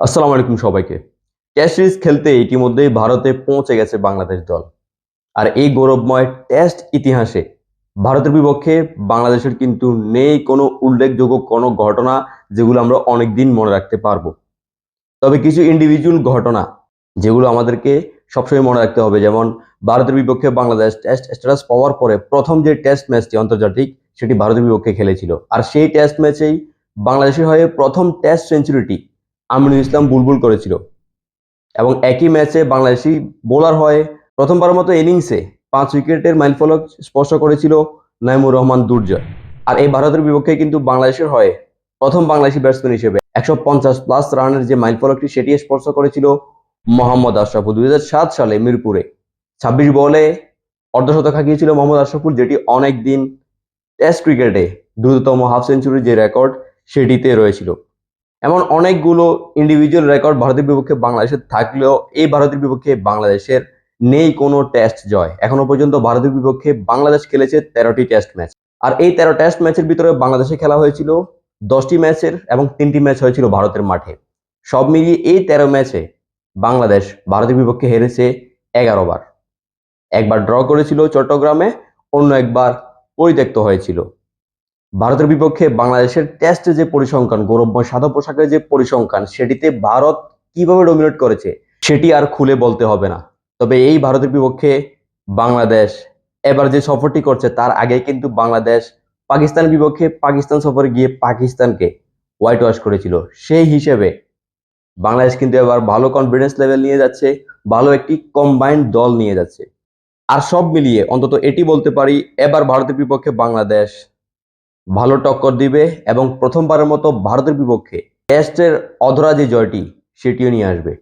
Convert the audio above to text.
আসসালামু আলাইকুম সবাইকে। টেস্ট সিরিজ খেলতে ইতিমধ্যেই ভারতে পৌঁছে গেছে বাংলাদেশ দল। আর এই গৌরবময় টেস্ট ইতিহাসে ভারতের বিপক্ষে বাংলাদেশের কিন্তু নেই কোনো উল্লেখযোগ্য কোনো ঘটনা যেগুলো আমরা অনেক দিন মনে রাখতে পারব। তবে কিছু ইন্ডিভিজুয়াল ঘটনা যেগুলো আমাদেরকে সবসময় মনে রাখতে হবে, যেমন ভারতের বিপক্ষে বাংলাদেশ টেস্ট স্ট্যাটাস পাওয়ার পরে প্রথম যে টেস্ট ম্যাচটি আন্তর্জাতিক, সেটি ভারতের বিপক্ষে খেলেছিল। আর সেই টেস্ট ম্যাচেই বাংলাদেশের হয়ে প্রথম টেস্ট সেঞ্চুরিটি আমিনুল ইসলাম বুলবুল করেছিল। এবং একই ম্যাচে বাংলাদেশি বোলার হয়ে প্রথমবার মতো ইনিংসে পাঁচ উইকেটের মাইলফলক স্পর্শ করেছিল নাইমুর রহমান দুর্জয়। আর এই ভারতের বিপক্ষে কিন্তু বাংলাদেশের হয়ে প্রথম বাংলাদেশি ব্যাটসম্যান হিসেবে একশো পঞ্চাশ প্লাস রানের যে মাইলফলকটি সেটি স্পর্শ করেছিল মোহাম্মদ আশরাফুল। দুই সাত সালে মিরপুরে ছাব্বিশ বলে অর্ধশতক হাঁকিয়েছিল মোহাম্মদ আশরাফুল, যেটি অনেক দিন টেস্ট ক্রিকেটে দ্রুততম হাফ সেঞ্চুরির যে রেকর্ড সেটিতে রয়েছিল। এমন অনেকগুলো ইন্ডিভিজুয়াল রেকর্ড ভারতের বিপক্ষে বাংলাদেশের থাকলেও এই ভারতের বিপক্ষে বাংলাদেশের নেই কোনো টেস্ট জয়। এখনও পর্যন্ত ভারতের বিপক্ষে বাংলাদেশ খেলেছে তেরোটি টেস্ট ম্যাচ আর এই তেরো টেস্ট ম্যাচের ভিতরে বাংলাদেশে খেলা হয়েছিল দশটি ম্যাচের এবং তিনটি ম্যাচ হয়েছিল ভারতের মাঠে। সব মিলিয়ে এই তেরো ম্যাচে বাংলাদেশ ভারতের বিপক্ষে হেরেছে এগারো বার। একবার ড্র করেছিল চট্টগ্রামে, অন্য একবার পরিত্যক্ত হয়েছিল। ভারতের বিপক্ষে বাংলাদেশের টেস্টে যে পরিসংখ্যান, গৌরবময় সাদা পোশাকের যে পরিসংখ্যান, সেটিতে ভারত কীভাবে ডমিনেট করেছে, সেটি আর খুলে বলতে হবে না। তবে এই ভারতের বিপক্ষে বাংলাদেশ এবার যে সফরটি করছে, তার আগে কিন্তু বাংলাদেশ পাকিস্তানের বিপক্ষে পাকিস্তান সফরে গিয়ে পাকিস্তানকে হোয়াইট ওয়াশ করেছিল। সেই হিসেবে বাংলাদেশ কিন্তু এবার ভালো কনফিডেন্স লেভেল নিয়ে যাচ্ছে, ভালো একটি কম্বাইন্ড দল নিয়ে যাচ্ছে। আর সব মিলিয়ে অন্তত এটি বলতে পারি, এবার ভারতের বিপক্ষে বাংলাদেশ ভালো টক্কর দিবে এবং প্রথমবারের মতো ভারতের বিপক্ষে টেস্টের অধরা যে জয়টি সেটিও নিয়ে আসবে।